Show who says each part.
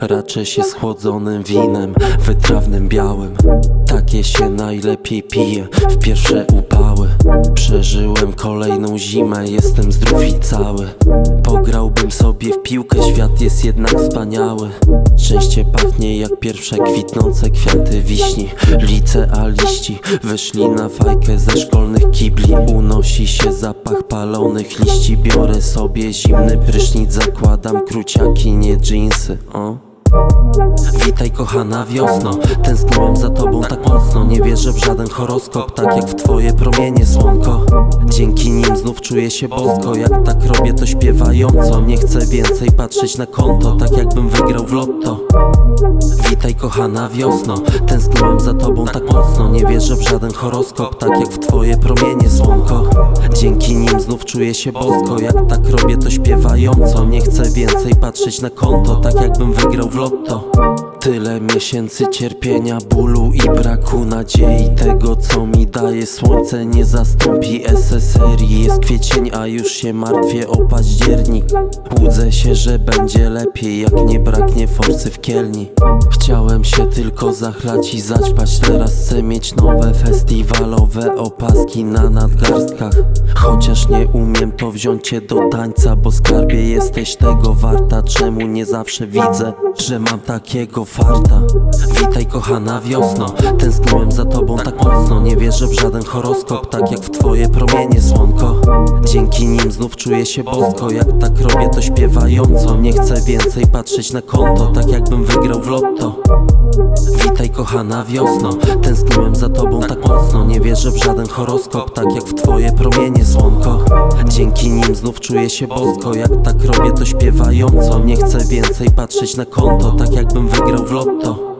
Speaker 1: Raczę się schłodzonym winem, wytrawnym białym Takie się najlepiej pije. W pierwsze upały Przeżyłem kolejną zimę, jestem zdrów i cały. Pograłbym sobie w piłkę, świat jest jednak wspaniały. Szczęście pachnie jak pierwsze kwitnące kwiaty wiśni. Lice a liści wyszli na fajkę ze szkolnych kibli. Unosi się zapach palonych liści. Biorę sobie zimny prysznic, zakładam kruciaki, nie dżinsy. O. Witaj kochana wiosno. Tęskniłem za tobą tak mocno. Nie wierzę w żaden horoskop Tak jak w twoje promienie słonko. Dzięki czuję się bosko Jak tak robię to śpiewająco. Nie chcę więcej patrzeć na konto Tak jakbym wygrał w lotto. Witaj kochana wiosno Tęskniłem za tobą tak mocno. Nie wierzę w żaden horoskop Tak jak w twoje promienie słonko. Dzięki nim znów czuję się bosko Jak tak robię to śpiewająco. Nie chcę więcej patrzeć na konto Tak jakbym wygrał w lotto. Tyle miesięcy cierpienia, bólu i braku nadziei. Tego co mi daje słońce nie zastąpi SSRI Jest kwiecień, a już się martwię o październik. Łudzę się, że będzie lepiej jak nie braknie forsy w kielni. Chciałem się tylko zachlać i zaćpać Teraz chcę mieć nowe festiwalowe opaski na nadgarstkach. Chociaż nie umiem to wziąć cię do tańca Bo skarbie jesteś tego warta Czemu nie zawsze widzę, że mam takiego farta. Witaj kochana wiosno Tęskniłem za tobą tak Nie wierzę w żaden horoskop Tak jak w twoje promienie słonko. Dzięki nim znów czuję się bosko. Jak tak robię to śpiewająco. Nie chcę więcej patrzeć na konto Tak jakbym wygrał w lotto. Witaj kochana wiosno. Tęskniłem za tobą tak mocno. Nie wierzę w żaden horoskop Tak jak w twoje promienie słonko. Dzięki nim znów czuję się bosko. Jak tak robię to śpiewająco. Nie chcę więcej patrzeć na konto Tak jakbym wygrał w lotto